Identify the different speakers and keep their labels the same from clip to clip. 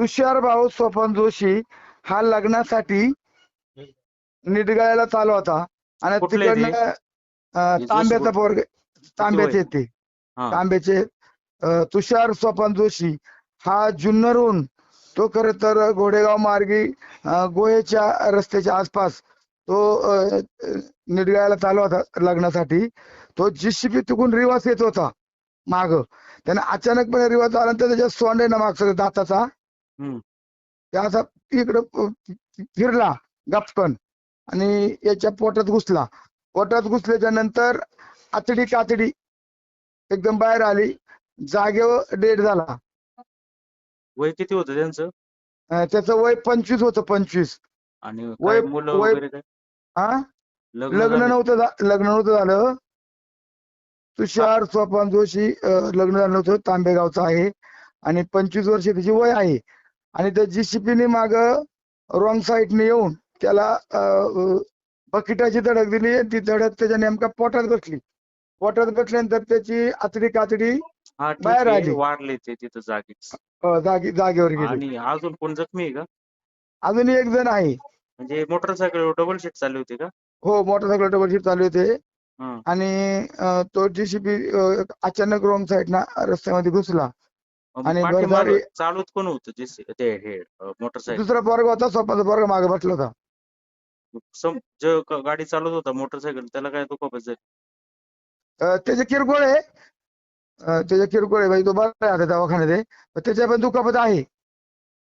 Speaker 1: तुषार भाऊ स्वपन जोशी हा लग्नासाठी निडगाळ्याला चालू होता. आणि
Speaker 2: कुठले ते?
Speaker 1: तिकडनं अं, तांब्याचा पोरग तांब्याचे? ते.
Speaker 2: हा.
Speaker 1: तांब्याचे अं, तुषार स्वपन जोशी हा जुन्नरहून तो खर तर घोडेगाव मार्गी अं, गोहेच्या रस्त्याच्या आसपास तो अं, निडगाळ्याला चालू होता लग्नासाठी. तो जीसीपी तिकून रिवास येत होता माग. त्याने अचानकपणे रिवाज आला तर त्याच्या सोंड आहे ना मागचा दाताचा.
Speaker 2: हम्म.
Speaker 1: ते असा इकडं फिरला गपकन आणि याच्या पोटात घुसला. पोटात घुसल्याच्या नंतर आतडी कातडी एकदम बाहेर आली. जागेवर डेड झाला.
Speaker 2: वय किती होतं त्यांचं?
Speaker 1: अं, त्याचं वय पंचवीस होतं पंचवीस.
Speaker 2: आणि
Speaker 1: वय-
Speaker 2: मुलं
Speaker 1: वय-
Speaker 2: वगैरे काय?
Speaker 1: हा
Speaker 2: लग्न झाले?
Speaker 1: नव्हतं झा- लग्न नव्हतं झालं. तुषार स्वपन जोशी अं, लग्न झालं नव्हतं. तांबेगावचं आहे. आणि पंचवीस वर्ष त्याची वय आहे. आणि त्या जीसीपीने माग रॉंग साईडने येऊन त्याला बकिटाची धडक दिली ती धडक त्याच्या नेमका पोटात बसली. पोटात बसल्यानंतर त्याची आतडी कातडी बाहेर आली.
Speaker 2: वाढले ते तिथं जागीच
Speaker 1: अं, जागी जागेवर गेली.
Speaker 2: आणि अजून कोण जखमी आहे का?
Speaker 1: अजून एक जण आहे.
Speaker 2: म्हणजे मोटरसायकल डबल शीट चालली होती का?
Speaker 1: हो मोटरसायकल डबल शीट चालू होते. आणि तो जीसीपी अचानक रॉंग साईडना रस्त्यामध्ये घुसला. आणि
Speaker 2: पाठीमागं चालूत कोण होतं? जे ते हे मोटरसायकल.
Speaker 1: दुसरा पोरगा होता स्वप्नाचा पोरगा मागे बसला होता.
Speaker 2: सम जो क- गाडी चालवत होता मोटरसायकल त्याला काय दुखापत झाली
Speaker 1: अं, त्याचे किरकोळ आहे. अं, त्याचे किरकोळ आहे म्हणजे तो बरा आहे आता दवाखान्यात आहे. पण त्याच्या पण दुखापत आहे.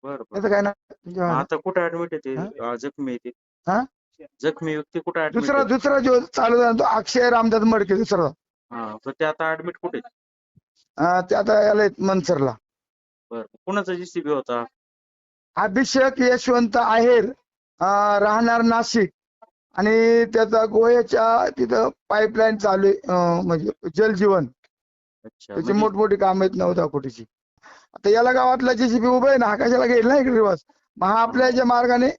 Speaker 2: बरं बरं.
Speaker 1: त्याचं काय ना
Speaker 2: आता कुठे ऍडमिट आहे ते?
Speaker 1: हा?
Speaker 2: अं, जखमी आहे ते.
Speaker 1: हा?
Speaker 2: जखमी व्यक्ती कुठे ऍडमिट
Speaker 1: दुसरा दुसरा जो चालू झाला तो अक्षय रामदास मडके दुसरा.
Speaker 2: हा तर ते आता ऍडमिट कुठे? आहे?
Speaker 1: अं, ते आता याला आहेत मनसरला.
Speaker 2: बरं कुणाचा जीसीबी होता?
Speaker 1: अभिषेक यशवंत आहेर अं, राहणार नाशिक. आणि त्याचा गोव्याच्या तिथं पाईपलाईन चालू आहे अं, म्हणजे जलजीवन
Speaker 2: अच्छा
Speaker 1: त्याची
Speaker 2: म्हणजे-
Speaker 1: मोठमोठी काम आहेत नऊ कोटीची. आता याला गावातला जेसीबी उभं आहे ना हा कशाला घेईल ना इकडे रिवाज मग हा आपल्या ज्या मार्गाने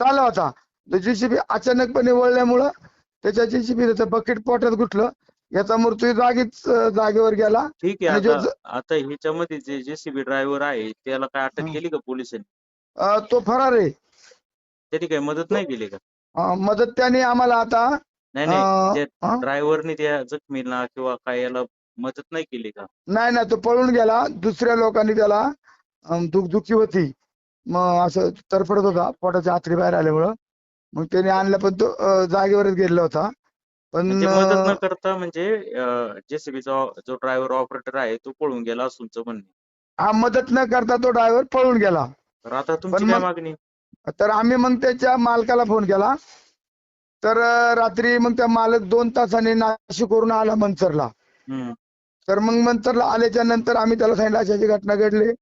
Speaker 1: चालला होता. जेसीबी अचानकपणे वळल्यामुळं त्याच्या जेसीबी त्याचं बकेट पोटात घुटलं याचा मृत्यू जागीच जागेवर गेला.
Speaker 2: ठीक आहे आता आता ह्याच्यामध्ये जे जेसीबी ड्रायव्हर आहे त्याला काय अटक. केली का पोलिसांनी?
Speaker 1: अं, तो फरार आहे.
Speaker 2: त्यांनी काही मदत नाही केली का?
Speaker 1: अं, मदत त्याने आम्हाला आता
Speaker 2: नाही नाही
Speaker 1: अं,
Speaker 2: जे? ड्रायव्हरने त्या जखमीला किंवा काय याला मदत नाही केली का?
Speaker 1: नाही नाही तो पळून गेला. दुसऱ्या लोकांनी त्याला अं, दुखदुखी होती. मग असं तरफडत होता पोटाच्या आतडी बाहेर आल्यामुळं. मग त्याने आणलं पण तो अं, जागेवरच गेलेला होता. पण
Speaker 2: म्हणजे मदत न करता म्हणजे जेसीबीचा जो ड्रायव्हर ऑपरेटर आहे तो पळून गेला असं तुमचं म्हणणे
Speaker 1: हा मदत न करता तो ड्रायव्हर पळून गेला.
Speaker 2: तर आता तुमची
Speaker 1: पण
Speaker 2: काय
Speaker 1: मग-
Speaker 2: मागणी?
Speaker 1: तर आम्ही मग त्याच्या मालकाला फोन केला. तर अं, रात्री मग त्या मालक दोन तासांनी नाशिकवरून आला
Speaker 2: हम्म.
Speaker 1: तर मग मनसरला आल्याच्यानंतर आम्ही त्याला सांगितलं अशी अशी घटना घडली.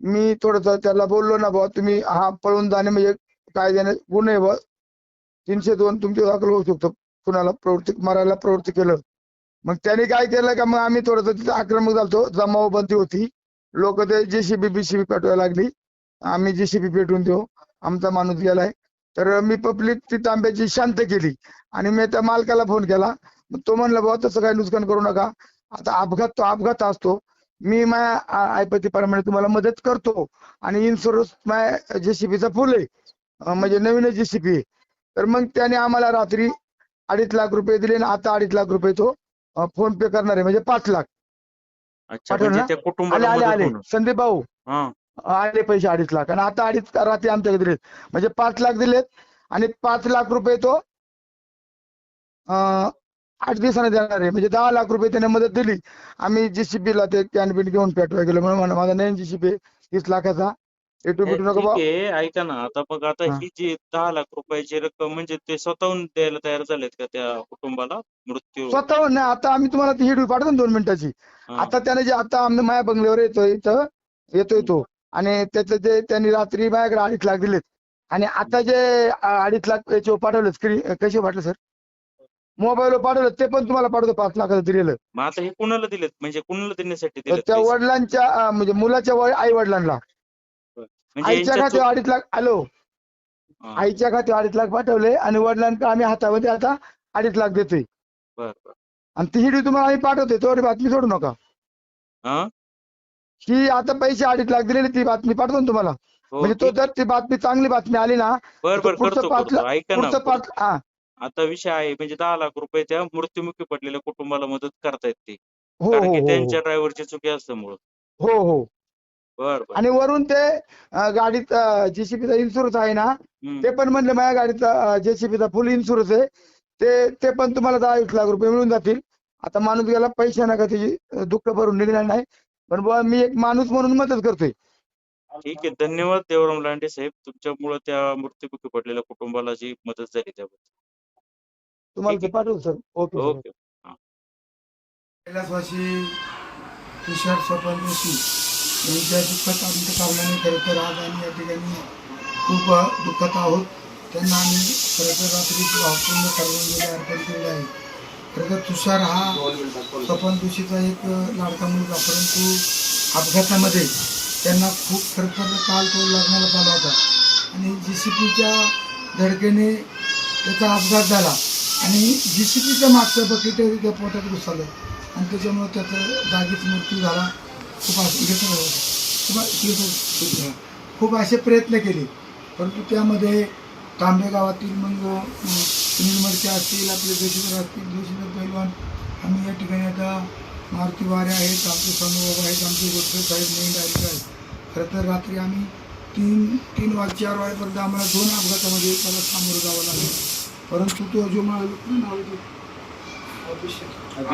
Speaker 1: मी थोडस त्याला बोललो ना बुवा तुम्ही हा पळून जाणे म्हणजे कायद्याने गुन्हे बुवा तीनशे दोन तुमची दाखल होऊ शकतो. कुणाला प्रवृत्ती मारायला प्रवृत्ती केलं. मग त्याने काय केलं का मग आम्ही थोडस तिथं आक्रमक झालतो. जमावबंदी होती. लोक ते जेसीबी बीसीबी पेटवायला लागली. आम्ही जेसीबी पेटवून देऊ. आमचा माणूस गेलाय. तर मी पब्लिक ती तांब्याची शांत केली. आणि मी त्या मालकाला फोन केला. मग तो म्हणला बाबा तसं काही नुकसान करू नका. आता अपघात तो अपघात असतो. मी माझ्या ऐपतीप्रमाणे तुम्हाला मदत करतो. आणि इन्शुरन्स माझ्या जेसीबीचा फुल आहे. म्हणजे नवीन जेसीबी तर मग त्याने आम्हाला रात्री अडीच लाख रुपये दिले आणि आता अडीच लाख रुपये तो फोन पे करणार आहे. म्हणजे पाच लाख.
Speaker 2: अच्छा म्हणजे? त्या
Speaker 1: आले
Speaker 2: कुटुंबाला
Speaker 1: आले.
Speaker 2: मदत
Speaker 1: संदीप भाऊ.
Speaker 2: हा.
Speaker 1: आले पैसे अडीच लाख. आणि आता अडीच रात्री आमच्याकडे दिलेत. म्हणजे पाच लाख दिलेत आणि पाच लाख रुपये तो अं, आठ दिवसाने देणार आहे. म्हणजे दहा लाख रुपये त्याने मदत दिली. आम्ही जीसीबी ला ते कॅन बिन घेऊन पेटवाय गेलो. म्हणून म्हणा, माझा नवीन जीसीबी तीस लाखाचा. बिटू नको
Speaker 2: ठीक आहे ऐका ना. आता मग आता
Speaker 1: हा.
Speaker 2: ही जी दहा लाख रुपयाची रक्कम म्हणजे ते स्वतःहून द्यायला तयार झालेत का त्या कुटुंबाला? मृत्यू.
Speaker 1: स्वतःहून नाही आता आम्ही तुम्हाला ती हिडू पाठवतो ना दोन मिनिटाची.
Speaker 2: हा.
Speaker 1: आता त्याने जे आता आम्ही माझ्या बंगल्यावर येतोय इथं येतोय तो. आणि त्याचं जे त्यांनी रात्री माझ्याकडे अडीच लाख दिलेत. आणि आता जे अ, अडीच लाख याचे पाठवले कसे पाठवले सर मोबाईलवर पाठवलं ते पण तुम्हाला पाठवतो पाच लाखाचं दिलेलं.
Speaker 2: मग आता हे कुणाला दिलेत? म्हणजे कुणाला देण्यासाठी
Speaker 1: तर
Speaker 2: दिलेत
Speaker 1: त्या
Speaker 2: पैसे?
Speaker 1: वडिलांच्या अ, म्हणजे मुलाच्या आई वडिलांना
Speaker 2: म्हणजे
Speaker 1: आईच्या
Speaker 2: यांच्या
Speaker 1: खात्यावर अडीच लाख आलो
Speaker 2: चु- हा,
Speaker 1: आईच्या खात्यावर अडीच लाख पाठवले आणि वडिलांना आम्ही हातामध्ये आता अडीच लाख देतोय
Speaker 2: बर बर.
Speaker 1: आणि ती हिडी तुम्हाला आम्ही पाठवतोय तेवढी बातमी सोडू नका.
Speaker 2: हा?
Speaker 1: ही आता पैसे अडीच लाख दिलेली ती बातमी पाठवतो ना तुम्हाला.
Speaker 2: हो
Speaker 1: म्हणजे तो
Speaker 2: ठीक
Speaker 1: जर ती बातमी चांगली बातमी आली ना
Speaker 2: बर
Speaker 1: तर
Speaker 2: बर
Speaker 1: पुढचं
Speaker 2: करतो
Speaker 1: पाच
Speaker 2: करतो ऐका ना.
Speaker 1: पुढचं पाच हा.
Speaker 2: आता विषय आहे म्हणजे दहा लाख रुपये त्या मृत्युमुखी पडलेल्या कुटुंबाला मदत करतायत ते.
Speaker 1: हो
Speaker 2: कारण
Speaker 1: हो
Speaker 2: की
Speaker 1: हो.
Speaker 2: त्यांच्या ड्रायव्हरची चुकी असल्यामुळं.
Speaker 1: हो हो.
Speaker 2: बर बर.
Speaker 1: आणि वरून ते अं, गाडीत जेसीबीचा इन्शुरन्स आहे ना
Speaker 2: हम्म.
Speaker 1: ते पण म्हणले माझ्या गाडीचा जेसीबीचा फुल इन्शुरन्स आहे. ते ते पण तुम्हाला दहा वीस लाख रुपये मिळून जातील. आता माणूस गेला पैसे नका त्याची अं, दुःख भरून निघणार नाही. पण बुवा मी एक माणूस म्हणून मदत करतोय.
Speaker 2: ठीक आहे धन्यवाद देवराम लांडे साहेब. तुमच्यामुळं त्या मृत्युमुखी पडलेल्या कुटुंबाला जी मदत झाली त्याबद्दल.
Speaker 1: तुम्हाला
Speaker 2: ठीक
Speaker 1: ते पाठवतो सर. Okay sir.
Speaker 2: ओके.
Speaker 3: कैलासवासी तुषार स्वपन जोशी त्यांच्या दुःखात आमच्या कारणाने खरं तर आज आम्ही या ठिकाणी खूप दुःखात आहोत त्यांना आम्ही खरं तर रात्री भावपूर्ण श्रद्धांजली अर्पण केलेलं आहे खरं तर तुषार हा सपन जोशीचा एक लाडका मुलगा परंतु अपघातामध्ये त्यांना खूप खरं तर काल तो लग्नाला झाला होता आणि जी सी पीच्या धडकेने त्याचा अपघात झाला आणि जी सी पीचं मागचं बकेट त्या पोटात घुसलं आणि त्याच्यामुळे त्याचा जागीच मृत्यू झाला खूप हे. खूप हे खूप असे प्रयत्न केले. परंतु त्यामध्ये तांबे गावातील मग सुनील असतील आपले जोशीधर असतील जोशीधर पैलवान आम्ही या ठिकाणी आता मारुती वारे आहेत आमचे स्वामीबाबा आहेत आमचे गोटकर साहेब मेन डायरेक्टर आहेत. खरं तर रात्री आम्ही तीन तीन वाज चार वाजेपर्यंत आम्हाला दोन अपघातामध्ये त्याला सामोरं जावं लागलं. परंतु तो जो मला?
Speaker 4: अभिषेक.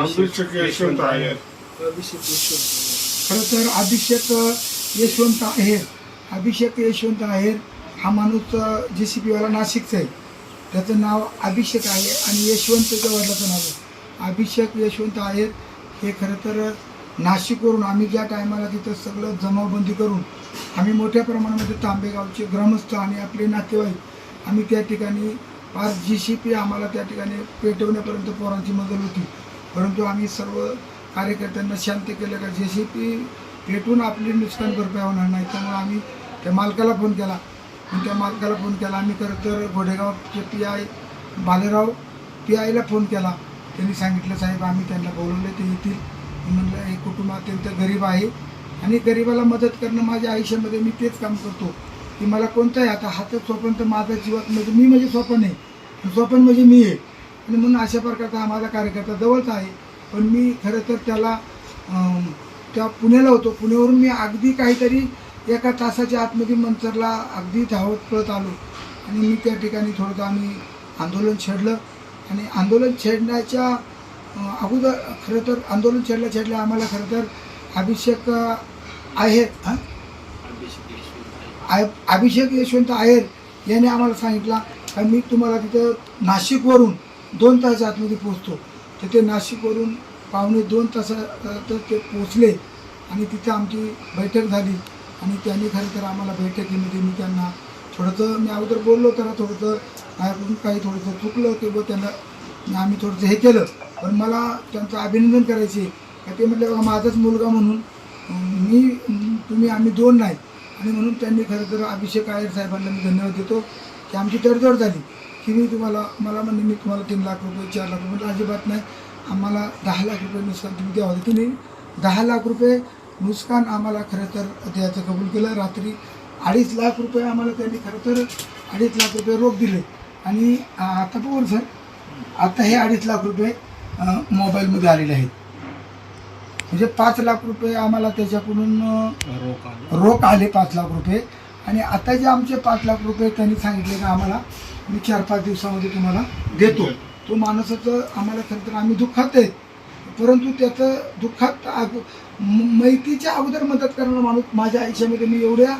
Speaker 3: अभिषेक यशवंत. खरं तर अभिषेक यशवंत आहेर. अभिषेक यशवंत आहेर हा माणूस जे सी पीवाला नाशिकचा आहे. त्याचं नाव अभिषेक आहे आणि यशवंत त्याच्या वडिलाचं नाव आहे. अभिषेक यशवंत आहेर हे खरं तर नाशिकवरून आम्ही ज्या टायमाला तिथं सगळं जमावबंदी करून आम्ही मोठ्या प्रमाणामध्ये तांबेगावचे ग्रामस्थ आणि आपले नातेवाईक आम्ही त्या ठिकाणी पाच जी सी पी आम्हाला त्या ठिकाणी पेटवण्यापर्यंत पोरांची मदत होती. परंतु आम्ही सर्व कार्यकर्त्यांना शांत केलं का? जे सी पी पेटून आपली नुकसान भरपाई होणार नाही त्यामुळे आम्ही त्या मालकाला फोन केला. आणि त्या मालकाला फोन केला. आम्ही खरं तर घोडेगावचे पी आय बालेराव पी आयला फोन केला. त्यांनी सांगितलं साहेब आम्ही त्यांना बोलवले ते येतील. म्हणलं हे कुटुंब अत्यंत गरीब आहे आणि गरिबाला मदत करणं माझ्या आयुष्यामध्ये मी तेच काम करतो. की मला कोणताही आता हातात स्वप्न तर माझ्या जीवात म्हणजे मी म्हणजे स्वप्न आहे स्वप्न म्हणजे मी आहे. आणि म्हणून अशा प्रकारचा हा माझा कार्यकर्ता जवळचा आहे. पण मी खरं तर त्याला त्या पुण्याला होतो. पुण्यावरून मी अगदी काहीतरी एका तासाच्या आतमध्ये मंचरला अगदी धावत पळत आलो. आणि मी त्या ठिकाणी थोडंसं आम्ही आंदोलन छेडलं. आणि आंदोलन छेडण्याच्या अगोदर खरं तर आंदोलन छेडल्या छेडल्या आम्हाला खरं तर अभिषेक आहेत हां? आय- अभिषेक यशवंत आहेर याने आम्हाला सांगितला का मी तुम्हाला तिथं नाशिकवरून दोन तासाच्या आतमध्ये पोचतो तर ते नाशिकवरून पावणे दोन तासा तर ते पोचले आणि तिथे आमची बैठक झाली आणि त्यांनी खरं तर आम्हाला बैठकीमध्ये मी त्यांना थोडंसं मी अगोदर बोललो त्याला थोडंसं माझ्याकडून काही थोडंसं चुकलं की बुवा त्यांना आम्ही थोडंसं हे केलं. पण मला त्यांचं अभिनंदन करायचे का ते म्हटलं बघा माझाच मुलगा म्हणून मी तुम्ही आम्ही दोन नाही. आणि म्हणून त्यांनी खरं तर अभिषेक आयर साहेबांना मी धन्यवाद देतो की आमची तडजोड झाली. की मी तुम्हाला मला म्हणले मी तुम्हाला तीन लाख रुपये चार लाख रुपये अजिबात नाही. आम्हाला दहा लाख रुपये नुकसान तुम्ही द्यावं होतं तिने दहा लाख रुपये नुकसान आम्हाला खरं तर द्यायचं कबूल केलं. रात्री अडीच लाख रुपये आम्हाला त्यांनी खरं तर अडीच लाख रुपये रोख दिले. आणि आता बघू सर आता हे अडीच लाख रुपये मोबाईलमध्ये आलेले आहेत. म्हणजे पाच लाख रुपये आम्हाला त्याच्याकडून रोख आले पाच लाख रुपये. आणि आता जे आमचे पाच लाख रुपये त्यांनी सांगितले का आम्हाला मी चार पाच दिवसामध्ये तुम्हाला देतो. तो माणसाचं आम्हाला खरं तर आम्ही दुःखात आहे. परंतु त्याचं दुःखात अग- म- मैतीच्या अगोदर मदत करणारा माणूस माझ्या आयुष्यामध्ये मी एवढ्या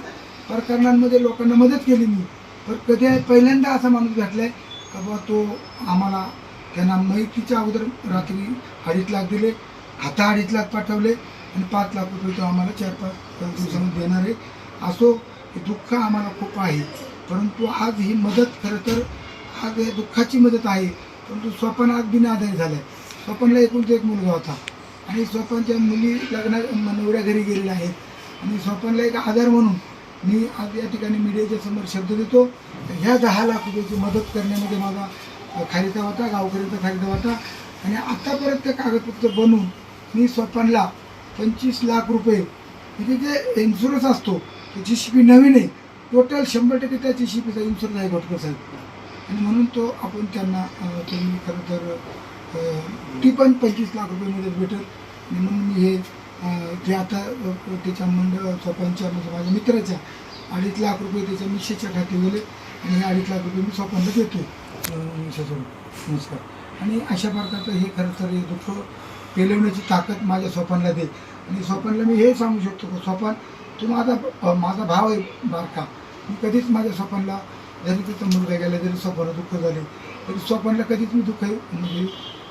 Speaker 3: प्रकरणांमध्ये लोकांना मदत केली मी. पण कधी पहिल्यांदा असा माणूस भेटलाय का बाबा तो आम्हाला त्यांना मैतीच्या अगोदर रात्री अडीच लाख दिले आता अडीच लाख पाठवले आणि पाच लाख रुपये तो आम्हाला चार पाच दिवसामध्ये देणार आहे. असो दुःख आम्हाला खूप आहे. परंतु आज ही मदत खरं तर आज हे दुःखाची मदत आहे. परंतु स्वपन आज बिनाधारी झालं आहे स्वपनला एकूणच एक मुलगा होता. आणि स्वपनच्या मुली लग्ना नवऱ्या घरी गेलेल्या आहेत. आणि स्वपनला एक आधार म्हणून मी आज या ठिकाणी मीडियाच्या समोर शब्द देतो. ह्या दहा लाख रुपयाची मदत करण्यामध्ये माझा अ, होता गावकऱ्याचा खारिता होता. आणि आत्तापर्यंत ते कागदपत्र बनवून मी स्वपनला पंचवीस लाख रुपये म्हणजे जे इन्शुरन्स असतो त्याची शिपी नवीन आहे टोटल शंभर टक्के त्या शिपीचा सी इन्शुरन्स आहे घोटकर साहेब. आणि म्हणून तो आपण त्यांना त्यांनी खरं तर ती पण पंचवीस लाख रुपये मदत भेटेल. आणि म्हणून मी हे जे ते आता त्याच्या मंडळ स्वपनच्या म्हणजे माझ्या मित्राच्या अडीच लाख रुपये त्याच्या मिशेच्या खाती गेले. आणि हे अडीच लाख रुपये मी स्वपनला देतो मिशेसोबत नमस्कार. आणि अशा प्रकारचं हे खरं तर हे दुःख पेलवण्याची ताकद माझ्या स्वपनला दे. आणि स्वपनला मी हे सांगू शकतो की स्वपन तू माझा माझा भाव आहे बारका. मी कधीच माझ्या स्वपनला जरी तिचा मुलगा गेला जरी स्वप्न दुःख झाले तरी स्वपनला कधीच मी दुःख म्हणजे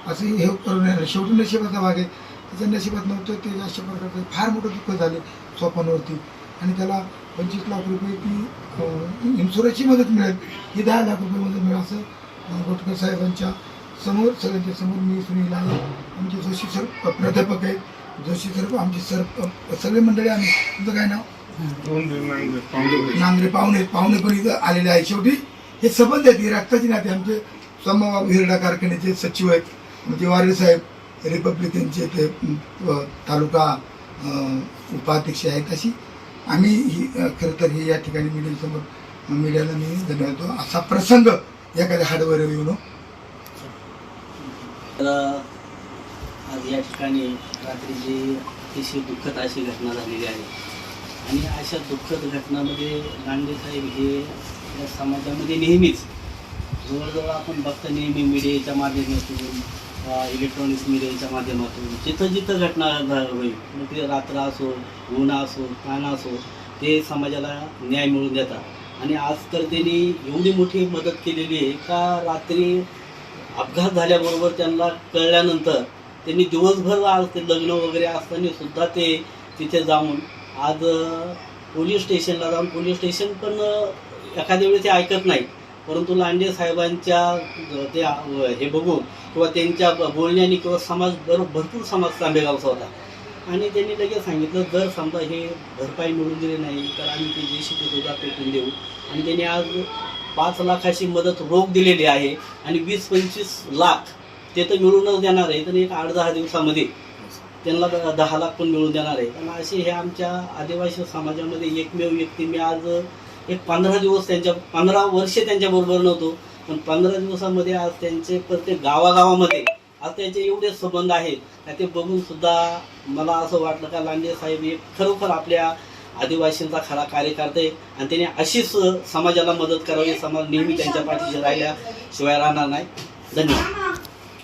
Speaker 3: असं हे करू नये. शेवटी नशिबाचा भाग आहे. त्याच्या नशिबात नव्हतं ते अशा प्रकारचं फार मोठं दुःख झाले स्वपनवरती. आणि त्याला पंचवीस लाख रुपये ती इन्शुरन्सची मदत मिळेल. ही दहा लाख रुपये मदत मिळेल असं गोटकर साहेबांच्या समोर सगळ्यांच्या समोर मी सुनील आहे. आमचे जोशी सर प्राध्यापक आहेत जोशी सर आमचे सरप अ, सगळे मंडळी आम्ही. तुमचं काय नाव? नांगरे पाहुणे पाहुणे पण इथं आलेले आहे शेवटी. हे संबंध आहेत हे रक्ताची नाते आमचे. समभाग हिरडा कारखान्याचे सचिव आहेत. म्हणजे वारे साहेब रिपब्लिकनचे ते तालुका उपाध्यक्ष आहेत अशी. आम्ही ही खरं तर हे या ठिकाणी मीडियासमोर मीडियाला मी धन्यवाद असा प्रसंग एखाद्या हाडवर येऊन.
Speaker 4: आज या ठिकाणी रात्रीची अतिशय दुःखद अशी घटना झालेली आहे. आणि अशा दुःखद घटनामध्ये गांधीसाहेब साहेब हे या समाजामध्ये नेहमीच जवळजवळ आपण बघता नेहमी मीडियाच्या माध्यमातून इलेक्ट्रॉनिक्स मीडियाच्या माध्यमातून जिथं जिथं घटना होईल मग ते रात्र असो ऊन असो ताण असो ते समाजाला न्याय मिळवून देतात. आणि आज तर त्यांनी एवढी मोठी मदत केलेली आहे का रात्री अपघात झाल्याबरोबर त्यांना कळल्यानंतर त्यांनी दिवसभर आज ते लग्न वगैरे असताना सुद्धा ते तिथे जाऊन आज पोलीस स्टेशनला जाऊन पोलीस स्टेशन पण एखाद्या वेळी ते ऐकत नाही परंतु लांडे साहेबांच्या ते हे बघून किंवा त्यांच्या ब- बोलण्याने किंवा समाज बर भरपूर समाज तांबेगावचा होता. आणि त्यांनी लगेच सांगितलं जर समजा हे भरपाई मिळून दिली नाही तर आम्ही ते जे ते सुद्धा पेटून देऊ. आणि त्यांनी आज पाच लाखाची मदत रोख दिलेली आहे आणि वीस पंचवीस लाख ते तर मिळूनच देणार आहे. तर एक आठ दहा दिवसामध्ये त्यांना दहा लाख पण मिळून देणार आहे. कारण असे हे आमच्या आदिवासी समाजामध्ये एकमेव व्यक्ती. मी आज एक पंधरा दिवस त्यांच्या पंधरा वर्षे त्यांच्याबरोबर नव्हतो. पण पंधरा दिवसामध्ये आज त्यांचे प्रत्येक गावागावामध्ये आज त्यांचे एवढे संबंध आहेत. ते बघून सुद्धा मला असं वाटलं का लांडे साहेब हे खरोखर आपल्या आदिवासींचा खरा कार्यकर्ते आणि त्यांनी अशीच समाजाला मदत करावी. समाज नेहमी त्यांच्या पाठीशी राहिल्याशिवाय राहणार नाही. धन्यवाद.